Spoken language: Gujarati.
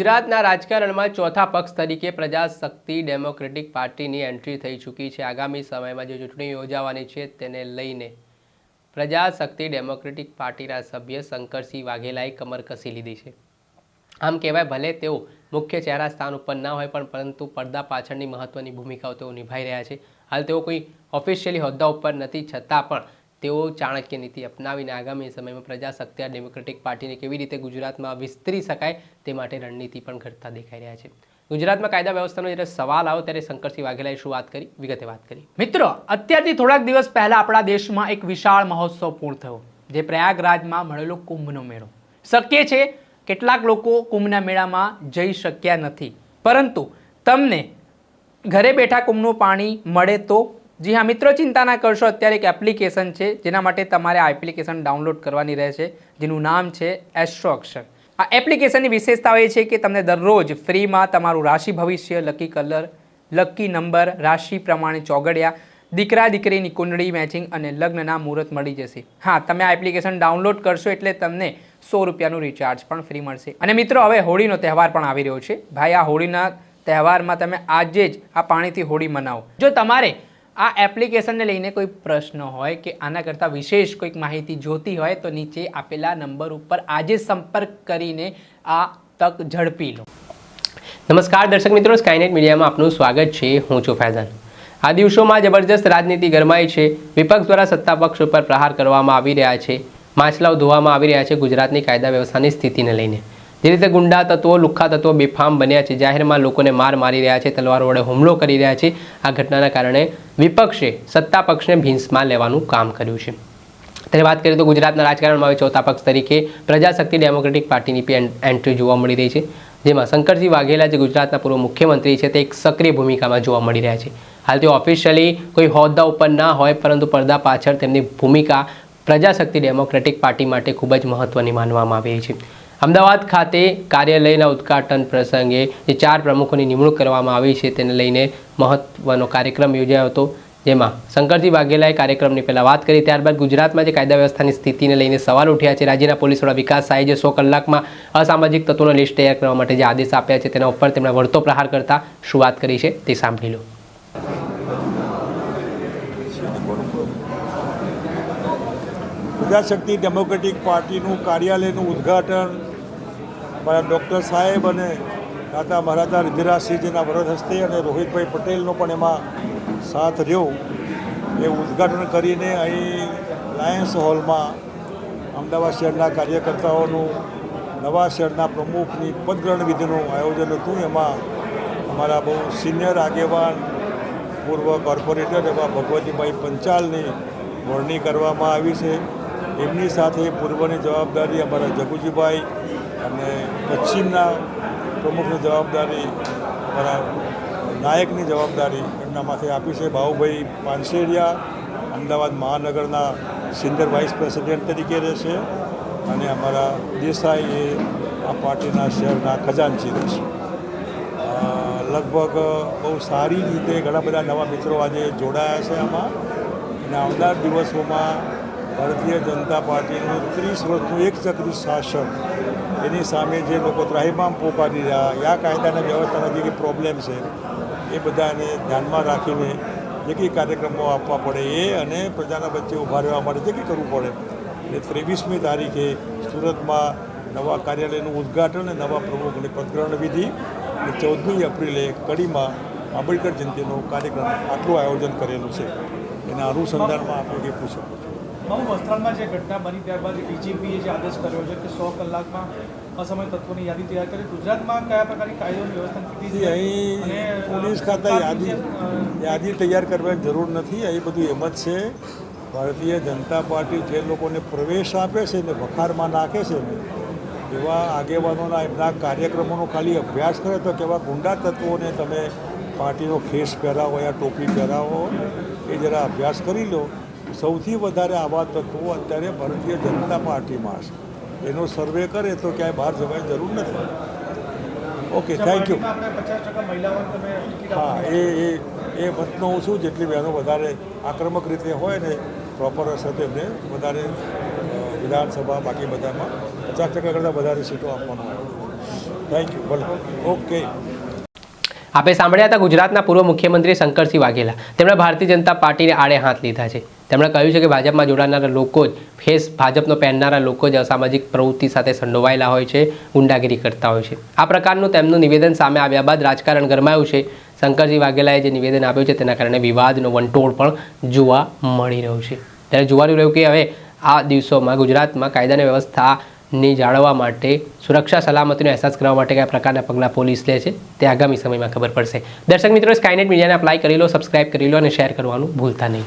ગુજરાતના રાજકારણમાં ચોથા પક્ષ તરીકે પ્રજાશક્તિ ડેમોક્રેટિક પાર્ટીની એન્ટ્રી થઈ ચૂકી છે. આગામી સમયમાં જે ચૂંટણી યોજાવાની છે તેને લઈને પ્રજાશક્તિ ડેમોક્રેટિક પાર્ટીના સભ્ય શંકરસિંહ વાઘેલાએ કમર કસી લીધી છે. આમ કહેવાય, ભલે તેઓ મુખ્ય ચહેરા સ્થાન ઉપર ના હોય, પણ પરંતુ પડદા પાછળની મહત્ત્વની ભૂમિકાઓ તેઓ નિભાઈ રહ્યા છે. હાલ તેઓ કોઈ ઓફિશિયલી હોદ્દા ઉપર નથી, છતાં પણ તેઓ ચાણક્ય નીતિ અપનાવીને આગામી સમયમાં પ્રજાશક્તિ ડેમોક્રેટિક પાર્ટીને કેવી રીતે ગુજરાતમાં વિસ્તરી શકાય તે માટે રણનીતિ પણ ઘડતા દેખાઈ રહ્યા છે. ગુજરાતમાં કાયદા વ્યવસ્થાનો જ્યારે સવાલ આવ્યો ત્યારે શંકરસિંહ વાઘેલાએ શું વાત કરી? વિગતે વાત કરી. મિત્રો, અત્યારથી થોડાક દિવસ પહેલા આપણા દેશમાં એક વિશાળ મહોત્સવ પૂર્ણ થયો, જે પ્રયાગરાજમાં મળેલો કુંભનો મેળો. શક્ય છે કેટલાક લોકો કુંભના મેળામાં જઈ શક્યા નથી. પરંતુ તમને ઘરે બેઠા કુંભનું પાણી મળે તો જી હા, મિત્રો ચિંતા ના કરશો. અત્યારે એક એપ્લિકેશન છે, જેના માટે તમારે આ એપ્લિકેશન ડાઉનલોડ કરવાની રહેશે, જેનું નામ છે એસ્ટ્રો અક્ષર આ એપ્લિકેશનની વિશેષતાઓ એ છે કે તમને દરરોજ ફ્રીમાં તમારું રાશિ ભવિષ્ય લકી કલર લકી નંબર રાશિ પ્રમાણે ચોગડિયા, દીકરા, દીકરીની કુંડળી મેચિંગ અને લગ્નના મુહૂર્ત મળી જશે. હા, તમે આ એપ્લિકેશન ડાઉનલોડ કરશો એટલે તમને સો રૂપિયાનું રિચાર્જ પણ ફ્રી મળશે. અને મિત્રો, હવે હોળીનો તહેવાર પણ આવી રહ્યો છે. ભાઈ, આ હોળીના તહેવારમાં તમે આજે જ આ પાણીથી હોળી મનાવો. જો તમારે આ એપ્લિકેશનને લઈને કોઈ પ્રશ્ન હોય કે આના કરતાં વિશેષ કોઈક માહિતી જોતી હોય તો નીચે આપેલા નંબર ઉપર આજે સંપર્ક કરીને આ તક ઝડપી લો. નમસ્કાર દર્શક મિત્રો સ્કાયનેટ મીડિયામાં આપનું સ્વાગત છે. હું છું ફૈઝાન. આ દિવસોમાં જબરજસ્ત રાજનીતિ ગરમાઈ છે. વિપક્ષ દ્વારા સત્તા પક્ષ ઉપર પ્રહાર કરવામાં આવી રહ્યા છે. માછલાઓ ધોવામાં આવી રહ્યા છે ગુજરાતની કાયદા વ્યવસ્થાની સ્થિતિને લઈને. જે રીતે ગુંડા તત્વો લુખ્ખા તત્વો બેફામ બન્યા છે. જાહેરમાં લોકોને માર મારી રહ્યા છે, તલવારો વડે હુમલો કરી રહ્યા છે. આ ઘટનાના કારણે વિપક્ષે, સત્તા પક્ષને ભીંસમાં લેવાનું કામ કર્યું છે. ત્યારે વાત કરીએ તો ગુજરાતના રાજકારણમાં હવે ચોથા પક્ષ તરીકે પ્રજાશક્તિ ડેમોક્રેટિક પાર્ટીની પણ એન્ટ્રી જોવા મળી રહી છે. જેમાં શંકરસિંહ વાઘેલા જે ગુજરાતના પૂર્વ મુખ્યમંત્રી છે, તે એક સક્રિય ભૂમિકામાં જોવા મળી રહ્યા છે. હાલ તે ઓફિશિયલી કોઈ હોદ્દા ઉપર ના હોય, પરંતુ પડદા પાછળ તેમની ભૂમિકા પ્રજાશક્તિ ડેમોક્રેટિક પાર્ટી માટે ખૂબ જ મહત્ત્વની માનવામાં આવી રહી છે. અમદાવાદ ખાતે કાર્યાલયના ઉદ્ઘાટન પ્રસંગે જે ચાર પ્રમુખોની નિમણૂક કરવામાં આવી છે તેને લઈને મહત્વનો કાર્યક્રમ યોજાયો હતો. જેમાં શંકરજી વાઘેલાએ કાર્યક્રમની પહેલાં વાત કરી, ત્યારબાદ ગુજરાતમાં જે કાયદા વ્યવસ્થાની સ્થિતિને લઈને સવાલ ઉઠ્યા છે, રાજ્યના પોલીસ વડા વિકાસ સાહે જે સો કલાકમાં અસામાજિક તત્વોનો લિસ્ટ તૈયાર કરવા માટે જે આદેશ આપ્યા છે તેના ઉપર તેમણે વળતો પ્રહાર કરતા શું વાત કરી છે તે સાંભળી લો. પ્રજાશક્તિ ડેમોક્રેટિક પાર્ટીનું કાર્યાલયનું ઉદ્ઘાટન મારા ડૉક્ટર સાહેબ અને દાદા મહારાજા રુધિરાસિંહજીના વરદ હસ્તે અને રોહિતભાઈ પટેલનો પણ એમાં સાથ રહ્યો. એ ઉદ્ઘાટન કરીને અહીં લાયન્સ હોલમાં અમદાવાદ શહેરના કાર્યકર્તાઓનું, નવા શહેરના પ્રમુખની પદગ્રહણ વિધિનું આયોજન હતું. એમાં અમારા બહુ સિનિયર આગેવાન, પૂર્વ કોર્પોરેટર એવા ભગવતીભાઈ પંચાલની વરણી કરવામાં આવી છે. એમની સાથે પૂર્વની જવાબદારી અમારા જગુજીભાઈ અને પશ્ચિમના પ્રમુખની જવાબદારી અમારા નાયકની જવાબદારી એમના માથે આપી છે. બાહુભાઈ પાનસેરિયા અમદાવાદ મહાનગરના સિનિયર વાઇસ પ્રેસિડેન્ટ તરીકે રહેશે અને અમારા દેસાઈ એ આ પાર્ટીના શહેરના ખજાનચી રહેશે લગભગ બહુ સારી રીતે ઘણા બધા નવા મિત્રો આજે જોડાયા છે આમાં. અને આવનાર દિવસોમાં ભારતીય જનતા પાર્ટીનું ત્રીસ વર્ષનું એક ચક્રી શાસન. એની સામે જે લોકો ત્રાહિમામ પોકારી રહ્યા, યા કાયદાના વ્યવસ્થાના જે પ્રોબ્લેમ છે, એ બધાને ધ્યાનમાં રાખીને જે કંઈ કાર્યક્રમો આપવા પડે એ અને પ્રજાના વચ્ચે ઊભા રહેવા માટે જે કંઈ કરવું પડે. એ ત્રેવીસમી તારીખે સુરતમાં નવા કાર્યાલયનું ઉદ્ઘાટન અને નવા પ્રમુખની પદગ્રહણ વિધિ અને ચૌદમી એપ્રિલે કડીમાં આંબેડકર જયંતિનો કાર્યક્રમ આટલું આયોજન કરેલું છે. એના અનુસંધાનમાં આપણે એ પૂછી છો બહુ વસ્ત્રાલમાં જે ઘટના બની ત્યારબાદ ડીજીપીએ જે આદેશ કર્યો છે કે સો કલાકમાં અસમય તત્વોની યાદી તૈયાર કરી. ગુજરાતમાં કયા પ્રકારની કાયદોની વ્યવસ્થા કીધી છે? અહીં પોલીસ ખાતા યાદી યાદી તૈયાર કરવાની જરૂર નથી. અહીં બધું એમ જ છે. ભારતીય જનતા પાર્ટી જે લોકોને પ્રવેશ આપે છે ને વખારમાં નાખે છે ને એવા આગેવાનોના એમના કાર્યક્રમોનો ખાલી અભ્યાસ કરે તો કેવા ગુંડા તત્વોને તમે પાર્ટીનો ખેસ પહેરાવો યા ટોપી પહેરાવો એ જરા અભ્યાસ કરી લો. સૌથી વધારે આવા તત્વો અત્યારે ભારતીય જનતા પાર્ટીમાં છે એનો સર્વે કરે તો ક્યાંય બહાર જવાની જરૂર નથી. ઓકે થેન્ક યુ હા એ એ એ મતનો હું છું જેટલી બહેનો વધારે આક્રમક રીતે હોય ને પ્રોપર હશે તો એમને વધારે વિધાનસભા બાકી બધામાં પચાસ ટકા કરતાં વધારે સીટો આપવામાં આવે. થેન્ક યુ ભલે. ઓકે આપે સાંભળ્યા હતા ગુજરાતના પૂર્વ મુખ્યમંત્રી શંકરસિંહ વાઘેલા. તેમણે ભારતીય જનતા પાર્ટીને આડે હાથ લીધા છે. તેમણે કહ્યું છે કે ભાજપમાં જોડાનારા લોકો જ ફેસ ભાજપનો પહેરનારા લોકો જ અસામાજિક પ્રવૃત્તિ સાથે સંડોવાયેલા હોય છે, ગુંડાગીરી કરતા હોય છે. આ પ્રકારનું તેમનું નિવેદન સામે આવ્યા બાદ રાજકારણ ગરમાયું છે. શંકરસિંહ વાઘેલાએ જે નિવેદન આપ્યું છે તેના કારણે વિવાદનો વંટોળ પણ જોવા મળી રહ્યું છે. ત્યારે જોવાનું રહ્યું કે હવે આ દિવસોમાં ગુજરાતમાં કાયદાની વ્યવસ્થાની જાળવવા માટે, સુરક્ષા સલામતીનો અહેસાસ કરવા માટે કયા પ્રકારના પગલાં પોલીસ લે છે તે આગામી સમયમાં ખબર પડશે. દર્શક મિત્રો સ્કાયનેટ મીડિયાને અપ્લાય કરી લો સબસ્ક્રાઇબ કરી લો અને શેર કરવાનું ભૂલતા નહીં.